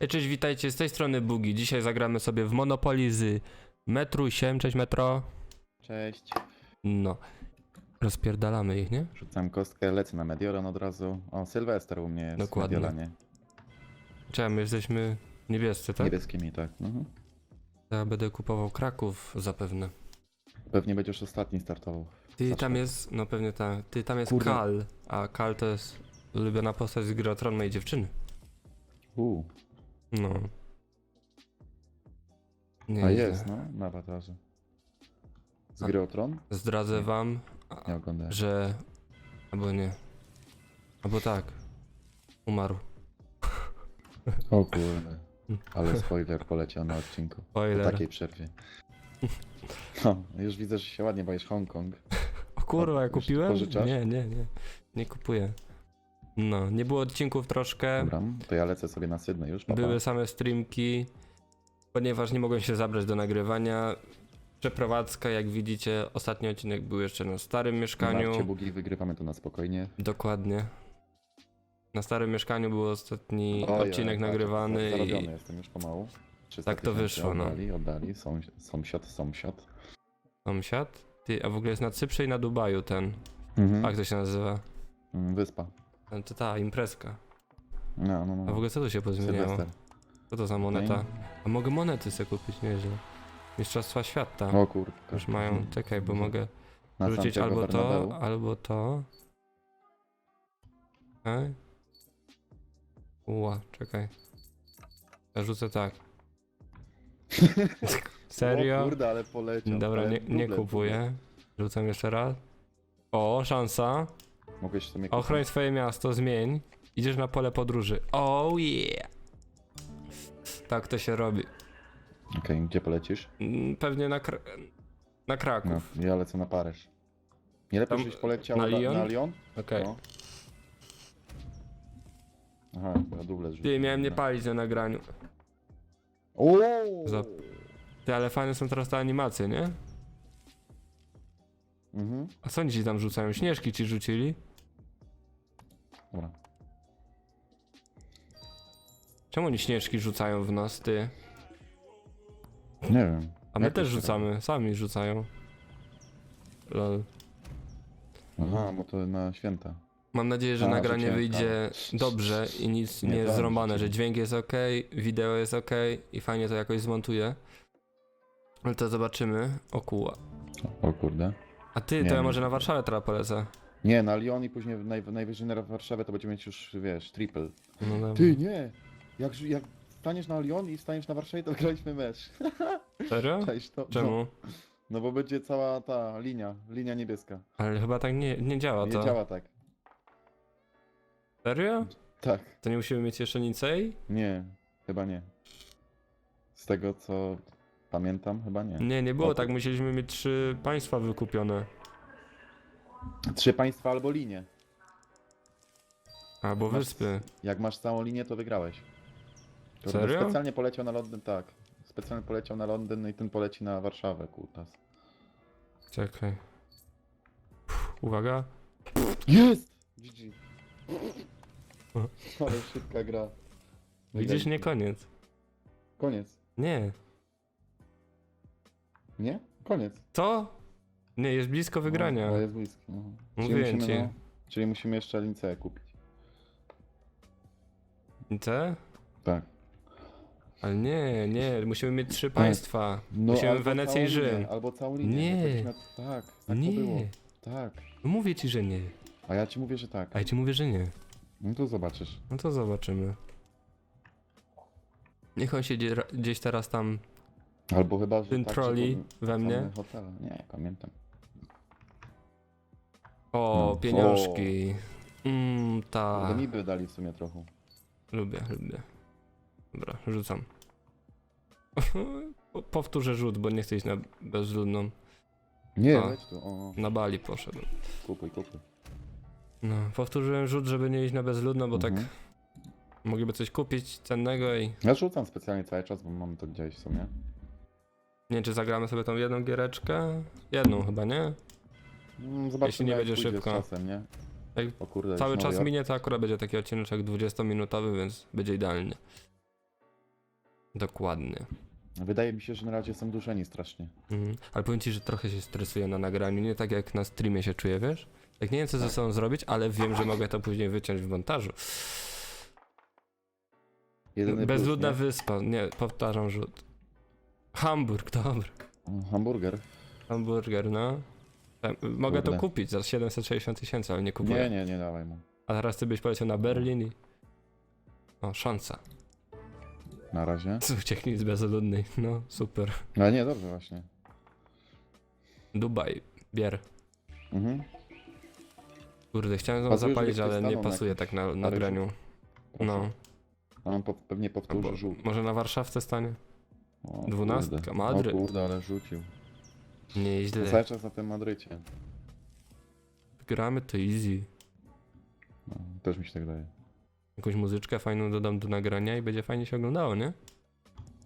Hej, Cześć, witajcie, z tej strony Bugi. Dzisiaj zagramy sobie w Monopoly z Metru 7, cześć Metro. Cześć. No, rozpierdalamy ich, nie? Rzucam kostkę, lecę na Mediolan od razu. O, Sylwester u mnie jest Dokładnie. w Mediolanie. Czemu, my jesteśmy niebiescy, tak? Niebieskimi, tak. Mhm. Ja będę kupował Kraków zapewne. Pewnie będziesz ostatni startował. Ty, Zawsze. tam jest, no pewnie tak, ty, tam jest Kurde. Kal, a Kal to jest ulubiona postać z gry o Tron mojej dziewczyny. Uuu, No. Nie, a jest, no, na awatarze. Z gry o Tron? Zdradzę wam, Nie oglądałem. że... Albo nie. Albo tak. Umarł. O kurde. Ale spoiler poleciał na odcinku. Po Spoiler. takiej przerwie. No, już widzę, że się ładnie bawisz Hongkong. O kurwa, ja Już kupiłem? pożyczasz? Nie, nie, nie. Nie kupuję. No, nie było odcinków troszkę. Dobra, to ja lecę sobie na Sydney już, papa. Były same streamki, ponieważ nie mogłem się zabrać do nagrywania. Przeprowadzka, jak widzicie, ostatni odcinek był jeszcze na starym mieszkaniu. Bawcie bugi, wygrywamy to na spokojnie. Dokładnie. Na starym mieszkaniu był ostatni Ojej, odcinek patrz, nagrywany Zarobiony i jestem już pomału. 300 Tak to tysięcy wyszło, no. Oddali, oddali, sąs sąsiad, sąsiad. sąsiad. Ty, a w ogóle jest na Cyprze i na Dubaju ten. Mhm. Jak to się nazywa? Mm, Wyspa. Ten, to ta imprezka. No, no, no. A w ogóle co tu się pozmieniało? Sylwester. Co to za moneta? A mogę monety sobie kupić, nieźle. Mistrzostwa świata. O kurde. Już mają, czekaj, bo mogę Na rzucić Santiago albo to, albo to. Okej. Ła, czekaj. Ja rzucę tak. Serio? O kurde, ale poleciał. Dobra, ale nie, nie duble, kupuję. Rzucam jeszcze raz. O, szansa. Duble. Mogłeś sobie kupić. Ochroń swoje miasto, zmień. Idziesz na pole podróży. Oh yeah! Tak to się robi. Okej, gdzie polecisz? Mm, Pewnie na, Kra- na No, Kraków. ja lecę na Paryż. Nie lepiej, Tam- żebyś poleciał na na, Lyon? na Lyon? Okej. No. Aha, ja duble Ty, miałem nie no. palić na nagraniu. O! Za- Ty, ale fajne są teraz te animacje, nie? Mhm. A co oni ci tam rzucają? Śnieżki ci rzucili? Dobra. Czemu oni śnieżki rzucają w nas, ty? Nie wiem. A my Jak to też się rzucamy, sami rzucają. Lol. Aha, bo to na święta. Mam nadzieję, że A, nagranie rzuciłem wyjdzie dobrze i nic Nie, nie, jest tak, zrąbane, że rzuciłem. dźwięk jest ok, wideo jest ok i fajnie to jakoś zmontuję. Ale to zobaczymy. O kuła. O kurde. A ty, Nie to ja może na Warszawę teraz polecę. Nie, na Lyon i później naj, najwyżej na Warszawę to będziemy mieć już, wiesz, triple. No dobra. Ty, nie! Jak, jak staniesz na Lyon i staniesz na Warszawie, to graliśmy mecz. Serio? Cześć, to, Czemu? No, no bo będzie cała ta linia, linia niebieska. Ale chyba tak nie, nie działa Nie to. działa tak. Serio? Tak. To nie musimy mieć jeszcze nicej? Nie, chyba nie. Z tego co pamiętam, chyba nie. Nie, nie było O, tak, musieliśmy mieć trzy państwa wykupione. Trzy państwa albo linie. Albo Masz- wyspy. Jak masz całą linię, to wygrałeś. To Serio? Specjalnie poleciał na Londyn, tak. Specjalnie poleciał na Londyn no i ten poleci na Warszawę, kutas. Czekaj. Pff, uwaga. Jest! GG. Ale szybka gra. Widzisz, nie koniec. Koniec. Nie. Nie? Koniec. Co? Nie, jest blisko wygrania. No, ale jest blisko. No. Musimy, ci. no, czyli musimy jeszcze lincę kupić. C? Tak. Ale nie, nie, musimy mieć trzy państwa. No, musimy albo Wenecję całą i Rzym. linię, Albo całą linię. Nie. to byś miał- Tak, tak to było. Nie, Tak. no mówię ci, że nie. A ja ci mówię, że tak. A ja ci mówię, że nie. No to zobaczysz. No to zobaczymy. Niech on ra- gdzieś teraz tam Albo chyba, że ten tak, troli że we mnie. hotele. Nie, pamiętam. O, No. pieniążki. Mmm, To ta. mi by dali w sumie trochę. Lubię, lubię. Dobra, rzucam. Po- Powtórzę rzut, bo nie chcę iść na bezludną. Nie, A. tu. O, Na Bali poszedł. kupuj, kupuj. No, powtórzyłem rzut, żeby nie iść na bezludną, bo tak Mhm. mogliby coś kupić cennego i Ja rzucam specjalnie cały czas, bo mam to gdzieś w sumie. Nie wiem, czy zagramy sobie tą jedną giereczkę. Jedną chyba, nie? Mm, Zobaczymy, Jeśli nie jak będzie pójdzie z szybko. Czasem, nie? Jak O kurde, Cały czas Nowy Jork. minie, to akurat będzie taki odcinek 20-minutowy, więc będzie idealnie. Dokładnie. Wydaje mi się, że na razie są duszeni strasznie. Mhm. Ale powiem ci, że trochę się stresuję na nagraniu, nie tak jak na streamie się czuję, wiesz? Tak nie wiem co ze Tak. sobą zrobić, ale wiem, że mogę to później wyciąć w montażu. Jedyny Bezludna plus, wyspa, nie, powtarzam rzut. Hamburg, dobra. Hamburger. Hamburger, no. Em, Mogę to Kurde. kupić za 760 tysięcy, ale nie kupuję. Nie, nie, nie dawaj mu. A teraz ty byś poleciał na Berlin i... O, szansa. Na razie. Z uciekli z bezludnej, no super. Ale nie, dobrze właśnie. Dubaj, bier. Mhm. Kurde, chciałem Pasuje, zapalić, żeby ale nie na pasuje tak na nagraniu. Proszę. No. A on po, pewnie powtórzy Albo, rzut. może na Warszawce stanie? O, Dwunastka, kurde. Madryt. O kurde, ale rzucił. Nieźle. Cały czas na tym Madrycie. Gramy to easy. No, też mi się tak daje. Jakąś muzyczkę fajną dodam do nagrania i będzie fajnie się oglądało, nie?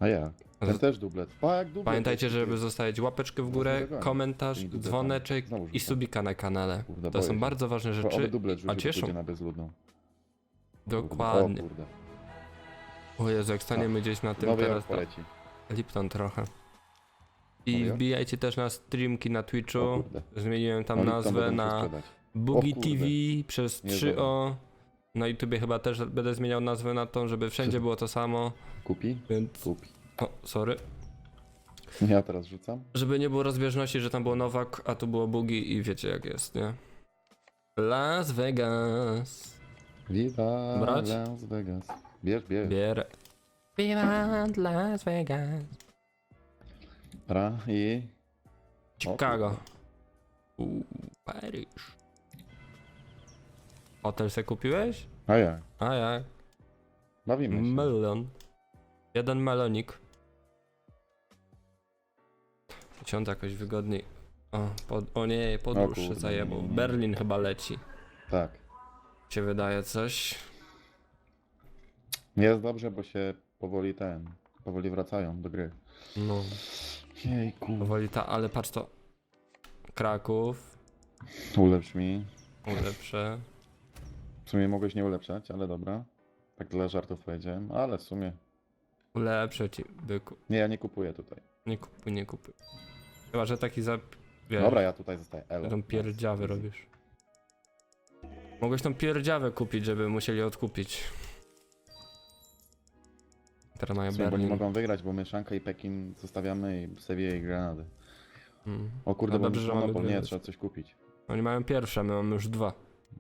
A jak? A Ten z- też dublet. Pa, jak dublet. Pamiętajcie, żeby zostawić łapeczkę w górę, komentarz, dzwoneczek Znowu i rzucam. subika na kanale. Kurde, To boję są się. bardzo ważne Bo oby rzeczy. dublet rzucił, a cieszą. pójdzie na bezludną. Dokładnie. O kurde. O Jezu, jak staniemy gdzieś na tym Nowy teraz, to poleci. Lipton trochę. I wbijajcie też na streamki na O Twitchu. kurde. Zmieniłem tam No, Lipton nazwę będę musiał na sprzedać. Boogie kurde. TV przez Nie 3O. Na YouTubie chyba też będę zmieniał nazwę na tą, żeby wszędzie było to samo, Kupi? więc... Kupi. O, sorry. Ja teraz rzucam. Żeby nie było rozbieżności, że tam było Nowak, a tu było Boogie i wiecie jak jest, nie? Las Vegas. Viva Brać? Las Vegas. Bierz, bierz. Bierę. Viva Las Vegas. Ra i... Chicago. Uuu, Paryż. Hotel se kupiłeś? A jak? A jak? Bawimy się. Melon. Jeden melonik. Siądę jakoś wygodniej. O, pod, o nie, podróż się kurde, zajebał. nie, nie, nie. Berlin chyba leci. Tak. Się wydaje coś. Jest dobrze, bo się powoli ten... Powoli wracają do gry. No, Jejku. powoli ta, ale patrz to. Kraków. Ulepsz mi. Ulepszę. W sumie mogłeś nie ulepszać, ale dobra. Tak dla żartów powiedziałem, ale w sumie... Ulepszę ci, byku. Nie, ja nie kupuję tutaj. Nie kupuj, nie kupuj. Chyba, że taki za... Wiesz, Dobra, ja tutaj zostaję. Elo. tą pierdziawę robisz. Mogłeś tą pierdziawę kupić, żeby musieli odkupić. Teraz mają W sumie, bo nie Berlin. mogą wygrać, bo Mieszanka i Pekin zostawiamy i Sevier i Grenady. Mm. O kurde, No bo dobrze, że mamy monopol, nie, wygrać. trzeba coś kupić. Oni mają pierwsze, my mamy już dwa.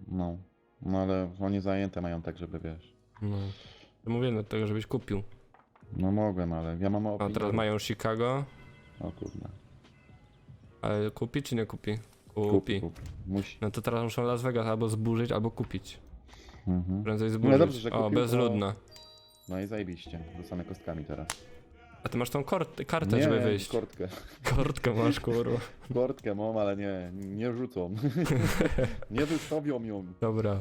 No. No ale oni zajęte mają tak, żeby wiesz. No. To Mówię do tego, żebyś kupił. No mogłem, ale ja mam A opinię. teraz mają Chicago. O kurde. Ale kupi czy nie kupi? Kupi. Musi. No to teraz muszą Las Vegas albo zburzyć, albo kupić. Mhm. Prędzej zburzyć. dobrze, że o, kupił, bezludna. No i zajebiście. Rzucamy kostkami teraz. A ty masz tą kort- kartę, nie, żeby wyjść. kortkę. Kortkę masz, kurwa. Kortkę mam, ale nie, nie rzucą. nie wystawią ją. Dobra.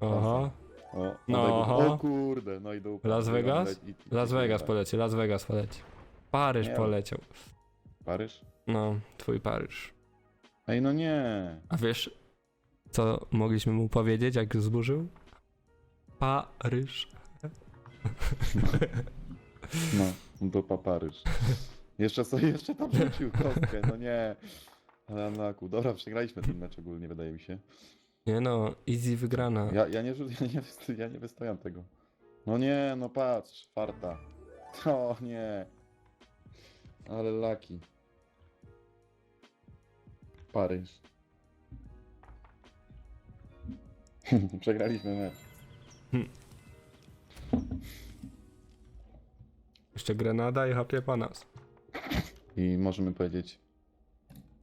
Aha. O, No, o, aha. o kurde, no i dupa. Las Vegas? I- i- Las Vegas tak. poleci, Las Vegas poleci. Paryż Nie. poleciał. Paryż? No, twój Paryż. Ej, no nie. A wiesz, co mogliśmy mu powiedzieć, jak zburzył? Paryż. No, dupa Paryż. Jeszcze sobie, jeszcze tam rzucił kostkę, no nie. Ale Anaku, dobra, przegraliśmy ten mecz ogólnie, wydaje mi się. Nie no, easy wygrana. Ja, ja, nie, rzu- ja, nie, wyst- ja nie wystawiam tego. No nie, no patrz, farta. O nie. Ale laki. Paryż. Przegraliśmy mecz. Jeszcze Grenada i hapie po nas. I możemy powiedzieć...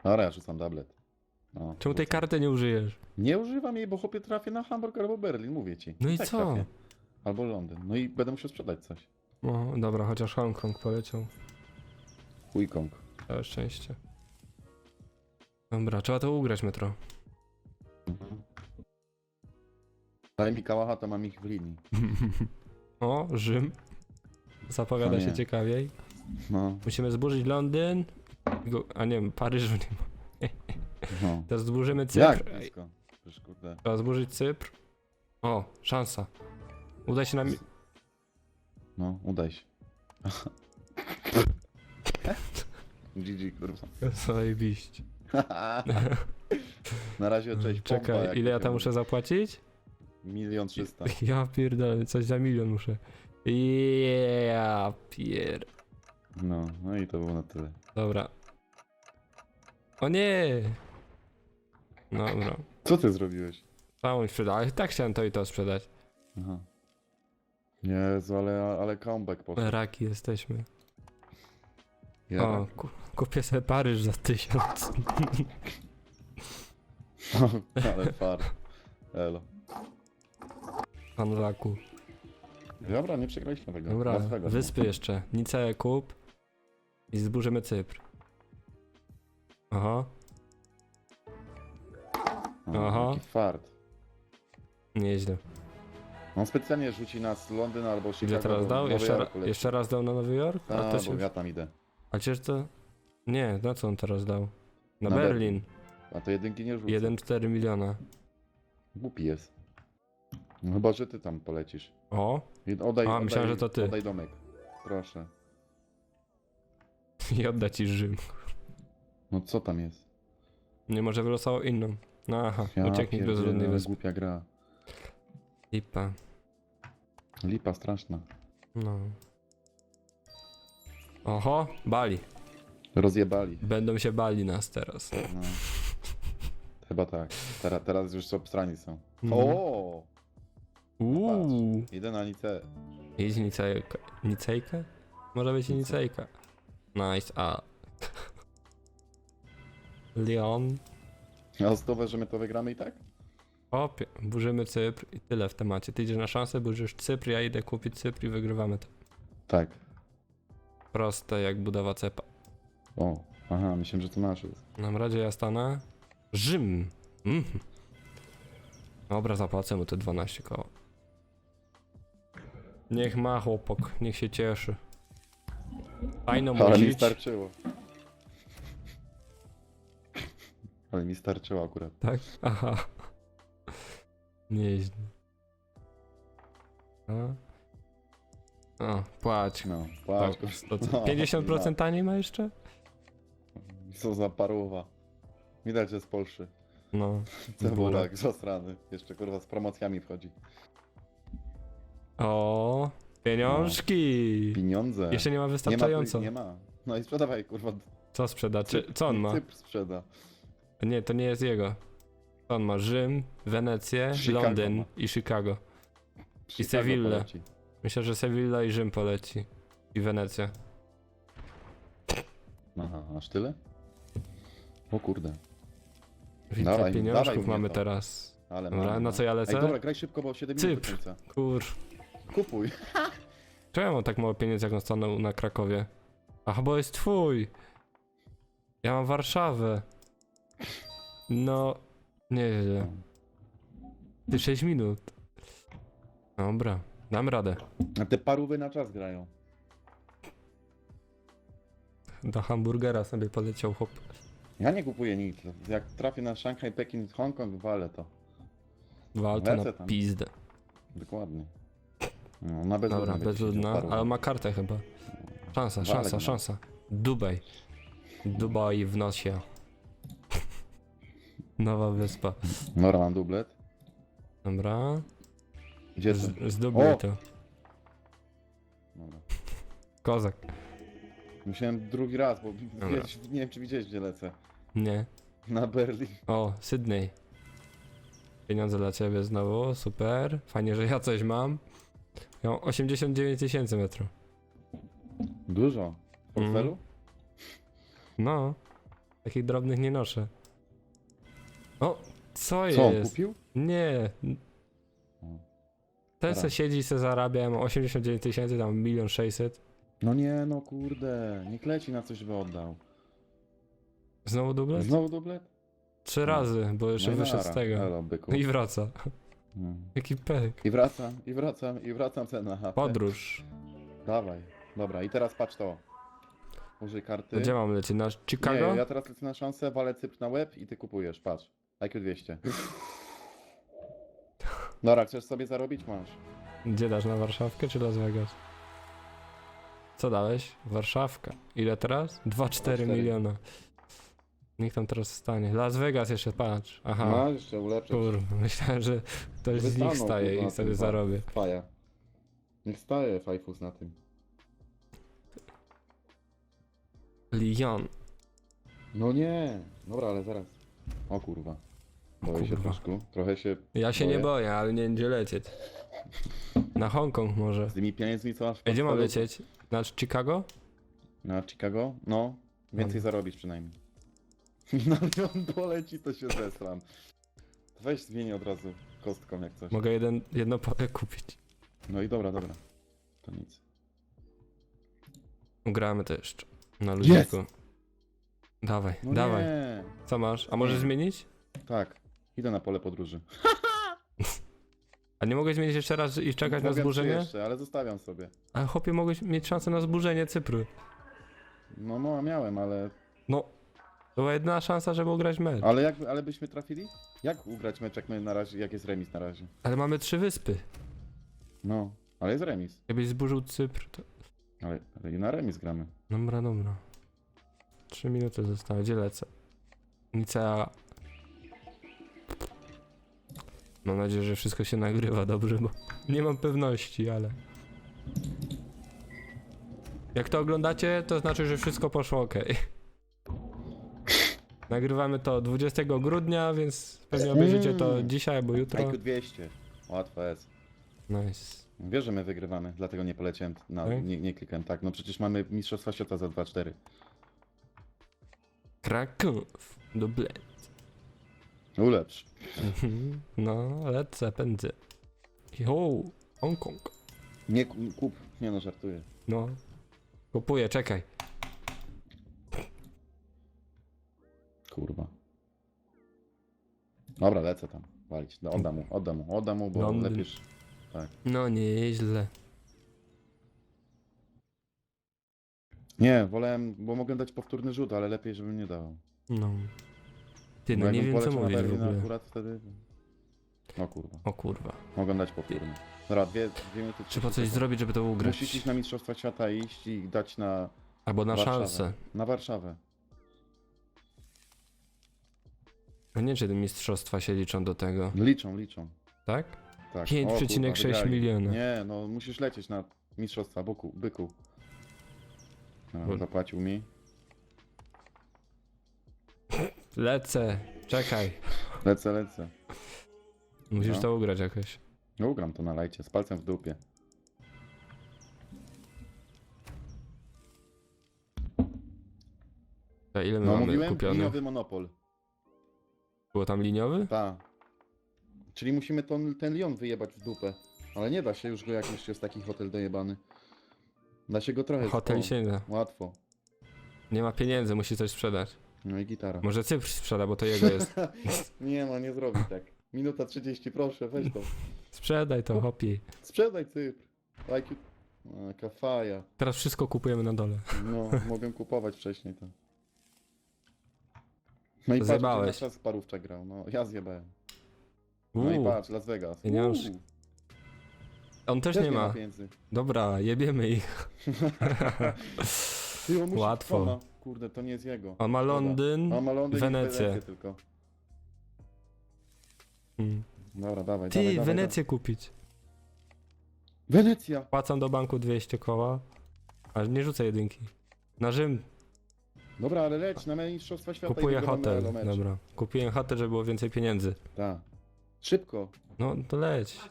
Dobra, ja rzucam tablet. No, Czemu tej karty nie użyjesz? Nie używam jej, bo chłopie trafię na Hamburg albo Berlin, mówię ci. No i tak co? Trafię. Albo Londyn. No i będę musiał sprzedać coś. No dobra, chociaż Hongkong poleciał. Hujkong. Całe szczęście. Dobra, trzeba to ugrać metro. Daj mi kałacha, to mam ich w linii. o, Rzym. Zapowiada O się ciekawiej. No, Musimy zburzyć Londyn. Go, a nie wiem, Paryżu nie ma. no. Teraz zburzymy Jak Cypr. Blisko? Przecież kurde. Trzeba zburzyć Cypr. O, szansa. Uda się nam. No, udaj się. GG, kurwa. Zajebiście. Na razie cześć pompa, Czekaj, jak ile ja tam muszę zapłacić? Milion trzysta. Ja pierdolę, coś za milion muszę. Ja pier... No, no i to było na tyle. Dobra. O nie! Dobra. Co ty zrobiłeś? Całą sprzedać, ale tak chciałem to i to sprzedać. Aha. Jezu, ale, ale comeback poszedł. Raki jesteśmy. Ja, O, ku, kupię sobie Paryż za tysiąc. ale far. Elo. Pan Raku. Dobra, nie przegraliśmy tego. Dobra, Las Vegas, wyspy jeszcze. Nicea kup. I zburzymy Cypr. Aha, no. Aha. Jaki fart. nieźle. On specjalnie rzuci nas Londyn albo Chicago. Ile teraz dał? Nowy Jeszcze, ra, Jork leci. jeszcze raz dał na Nowy Jork? A, A, to bo się... ja tam idę. A przecież to... Nie, na co on teraz dał? Na, Na Berlin. A to jedynki nie rzucę. 1,4 miliona. Głupi jest. No chyba, że ty tam polecisz. O, I Oddaj, A, oddaj, myślałem, że to ty. Oddaj domek. Proszę. i odda ci Rzym. No co tam jest? Nie może wylosował inną. No aha, ucieknij do pierdzielę, zludnej wyspy. Głupia gra. Lipa. Lipa straszna. No. Oho, bali. Rozjebali. Będą się bali nas teraz. No. Chyba tak. Teraz, teraz już obstrani są. Mhm. O! Uuu. Idę na Nicę. Idź Nicejka. Nicejka? Może być Nice. Nicejka. Nice, a. Leon. A z że my to wygramy i tak? Opie, burzymy Cypr i tyle w temacie. Ty idziesz na szansę, burzysz Cypr, ja idę kupić Cypr i wygrywamy to. Tak. Proste jak budowa cepa. O, aha, myślałem, że to nasz jest. Na razie ja stanę. Rzym. Mhm. Dobra, zapłacę mu te 12 koła. Niech ma chłopak, niech się cieszy. Fajno mu Ale mi żyć. starczyło. Ale mi starczyło akurat. Tak? Aha. Nieźle. A? O, płać. No, płacz. co, No, 50% taniej ma jeszcze? Co za paruwa. Widać, że z Polszy. No. Cebulak, zasrany. Jeszcze kurwa z promocjami wchodzi. O, pieniążki. Pieniądze. Jeszcze nie ma nie ma, wystarczająco. nie ma. No i sprzedawaj kurwa. Co sprzeda? Czy, co on ma? Cypr sprzeda. Nie, to nie jest jego. Co on ma? Rzym, Wenecję, Chicago Londyn ma. i Chicago. Chicago poleci. Myślę, że Sevilla i Rzym poleci. I Wenecja. Aha, aż tyle? O kurde. Widzę, Dawaj, pieniążków dawaj mnie mamy to. teraz. Ale Dobra, mamy, na no. co ja lecę? Ej, dobra, graj szybko, bo 7 minut do Cypr. końca. Kur... Kupuj. Czemu ja mam tak mało pieniędzy, jak on stanął na Krakowie? Aha, bo jest twój. Ja mam Warszawę. No, nieźle. Ty 6 minut. Dobra, dam radę. A te parówy na czas grają. Do hamburgera sobie poleciał hop. Ja nie kupuję nic. Jak trafię na Szanghaj, Pekin, Hongkong, walę to. Walto Lecę na tam. pizdę. Dokładnie. No, na bezludna. Dobra, będzie bezludna, siedział ale ma kartę chyba. Szansa, Walek szansa, ma. szansa. Dubaj. Dubaj w nosie. Nowa wyspa. Dobra, mam dublet. Dobra. Gdzie to? Z, zdubuj O! to. Dobra. Kozak. Musiałem drugi raz, bo wiesz, nie wiem czy widziałeś gdzie lecę. Nie. Na Berlin. O, Sydney. Pieniądze dla ciebie znowu, super. Fajnie, że ja coś mam. Ja mam 89 tysięcy metrów. Dużo. W portfelu? No. Takich drobnych nie noszę. O, co Co jest? kupił? Nie. Ten Dobra. se siedzi i se zarabia, ja mam 89 tysięcy, tam milion 600. No nie, no kurde. Nie kleci na coś, żeby oddał. Znowu dublet? Znowu dublet? Trzy razy, bo jeszcze No i wyszedł z nara. tego. Elo, byku. I wraca. No. Jaki pek. I wracam, i wracam, i wracam cena HP. Podróż. Dawaj. Dobra, i teraz patrz to. Użyj karty. Gdzie mam lecieć? Na Nie, Chicago? ja teraz lecę na szansę, walę cypr na łeb i ty kupujesz, patrz. IQ 200. Dobra, chcesz sobie zarobić? Masz. Gdzie dasz? Na Warszawkę czy Las Vegas? Co dałeś? Warszawka. Ile teraz? 2,4 2,4. miliona. Niech tam teraz stanie. Las Vegas jeszcze, patrz. Aha. Ma jeszcze ulepszyć. Kurwa, myślałem, że ktoś z nich staje kurwa, i wtedy ten zarobię. Faja. Niech staje Fajfus na tym. Lyon. No nie. Dobra, ale zaraz. O kurwa. Boję się Kurwa. troszkę. Trochę się Ja się nie Boję. boję, ale nie gdzie lecieć. Na Hongkong może. z tymi pieniędzmi co masz w Gdzie mam portfelu- lecieć? Na Chicago? Na Chicago? No. Więcej zarobisz przynajmniej. Na Lyon poleci to się zesram. Weź zmień od razu kostką jak coś. Mogę jeden, jedno pole kupić. No i dobra, dobra. To nic. Ugramy to jeszcze. Na ludziku. Dawaj, No dawaj. nie. Co masz? A możesz Nie. zmienić? Tak. Idę na pole podróży. A nie mogłeś zmienić jeszcze raz i czekać na Mogę zburzenie? jeszcze, ale zostawiam sobie. A chłopie, mogłeś mieć szansę na zburzenie Cypru. No, no miałem, ale... No, była jedyna szansa, żeby ugrać mecz. Ale jak, ale byśmy trafili? Jak ugrać mecz, jak my na razie, jak jest remis na razie? Ale mamy trzy wyspy. No, ale jest remis. Jakbyś zburzył Cypr, to... Ale, ale i na remis gramy. Dobra, dobra. Trzy minuty zostały, gdzie lecę? Nicea. Mam nadzieję, że wszystko się nagrywa dobrze, bo nie mam pewności, ale... Jak to oglądacie, to znaczy, że wszystko poszło ok. Nagrywamy to 20 grudnia, więc pewnie obejrzycie to dzisiaj albo jutro. IQ 200. Łatwo jest. Nice. Wiesz, że my wygrywamy, dlatego nie poleciałem, na, Tak? nie, nie klikałem tak. No przecież mamy Mistrzostwa Świata za 2-4. Kraków. Duble. Ulepsz. Mhm. No, lecę, pędzę. Jo, Hongkong. Nie ku- kup. Nie no, żartuję. No. Kupuję, czekaj. Kurwa. Dobra, lecę tam. Walić. No, oddam mu, oddam mu, oddam mu, bo Londyn. lepiej... Tak. No nieźle. Nie, wolałem, bo mogłem dać powtórny rzut, ale lepiej, żebym nie dawał. No. Ty, Bo no nie jakbym wiem co poleciał na mówisz w Berlin ogóle. akurat wtedy... No kurwa. O kurwa. Mogłem dać powtórny. Dobra, dwie, dwie minuty. Trzeba 30 coś zrobić, żeby to ugrać. Musisz iść na Mistrzostwa Świata i iść i dać na, Albo na Warszawę. szansę. na Warszawę. No nie, czy te mistrzostwa się liczą do tego, Liczą, liczą. tak? Tak. 5,6 O, kurwa, wygrali. miliona. Nie, no musisz lecieć na Mistrzostwa Boku, Byku. No, Bo- zapłacił mi. Lecę. Czekaj. Lecę, lecę. Musisz No. to ugrać jakoś. No ugram to na lajcie, z palcem w dupie. A ile my No mamy mówiłem, kupionych? monopol. Było tam liniowy? Ta. Czyli musimy ton, ten Lyon wyjebać w dupę. Ale nie da się już go, jak już jest taki hotel dojebany. Da się go trochę Hotel się nie da. Łatwo. Nie ma pieniędzy, musi coś sprzedać. No i gitara. Może Cypr sprzeda, bo to jego jest. Nie no, nie zrobi tak. Minuta 30, proszę, weź to. Sprzedaj to, hopi. Sprzedaj Cypr. Like it. A, kafaja. Teraz wszystko kupujemy na dole. No, mogłem kupować wcześniej to. No i patrz, Zjebałeś. czas parówczak grał. No, ja zjebałem. No i Uuu, patrz, Las Vegas. Ja Uuu, sz- on też nie ma. pieniędzy. Dobra, jebiemy ich. Ty, on musi- Łatwo. Kurde, to nie jest jego. On ma. Londyn, On ma Londyn i Wenecję. Wenecję tylko. Mm. Dobra, dawaj, Ty, dawaj, dawaj, Wenecję kupić. dawaj. Wenecja! Płacam do banku 200 koła. Ale nie rzucę jedynki. Na Rzym Dobra, ale leć na Mistrzostwa Świata kupuję hotel. Dobra. Kupiłem hotel, żeby było więcej pieniędzy. Tak. Szybko. No, to leć.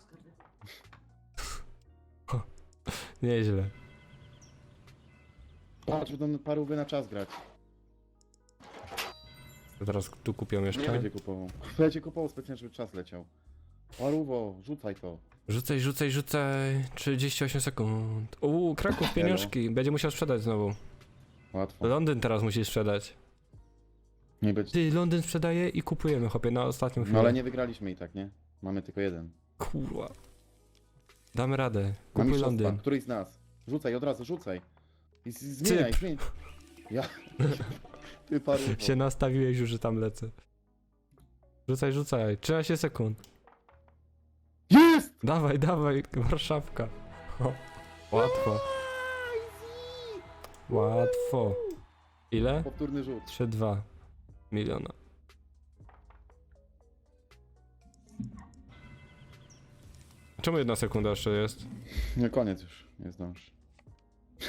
Nieźle. Patrz, będą parówy na czas grać. To Teraz tu kupią Nie jeszcze. będzie kupował. Będzie kupował specjalnie, żeby czas leciał. Parówo, rzucaj to. Rzucaj, rzucaj, rzucaj. 38 sekund. Uuu, Kraków, pieniążki. Będzie musiał sprzedać znowu. Łatwo. Londyn teraz musi sprzedać. Nie będzie. Ty, Londyn sprzedaje i kupujemy, chłopie, na ostatnią chwilę. No ale nie wygraliśmy i tak, nie? Mamy tylko jeden. Kurwa. Damy radę. Na Kupuj mistrzostwa. Londyn. Któryś z nas. Rzucaj, od razu, rzucaj. I z- zmieniaj, Cypr. zmieniaj. Ja. Ty parówo. Się nastawiłeś już, że tam lecę. Rzucaj, rzucaj. 13 sekund. Jest! Dawaj, dawaj, Warszawka. O, łatwo. Łatwo. Ile? Powtórny rzut. 3,2 miliona. Czemu jedna sekunda jeszcze jest? No koniec już, nie zdążysz.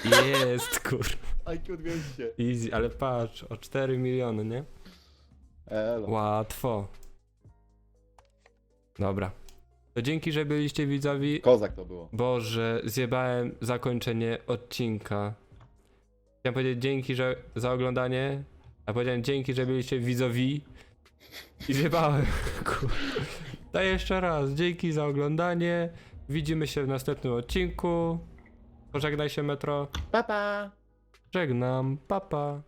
Jest, kur. IQ 200. Easy, ale patrz, o 4 miliony, nie? Elo. Łatwo. Dobra. To dzięki, że byliście widzowi. Kozak to było. Boże, zjebałem zakończenie odcinka. Chciałem powiedzieć dzięki że, za oglądanie, a powiedziałem dzięki, że byliście widzowi. I zjebałem. Kur- To jeszcze raz, dzięki za oglądanie. Widzimy się w następnym odcinku. Pożegnaj się, Metro. Pa, pa. Żegnam, papa. Pa.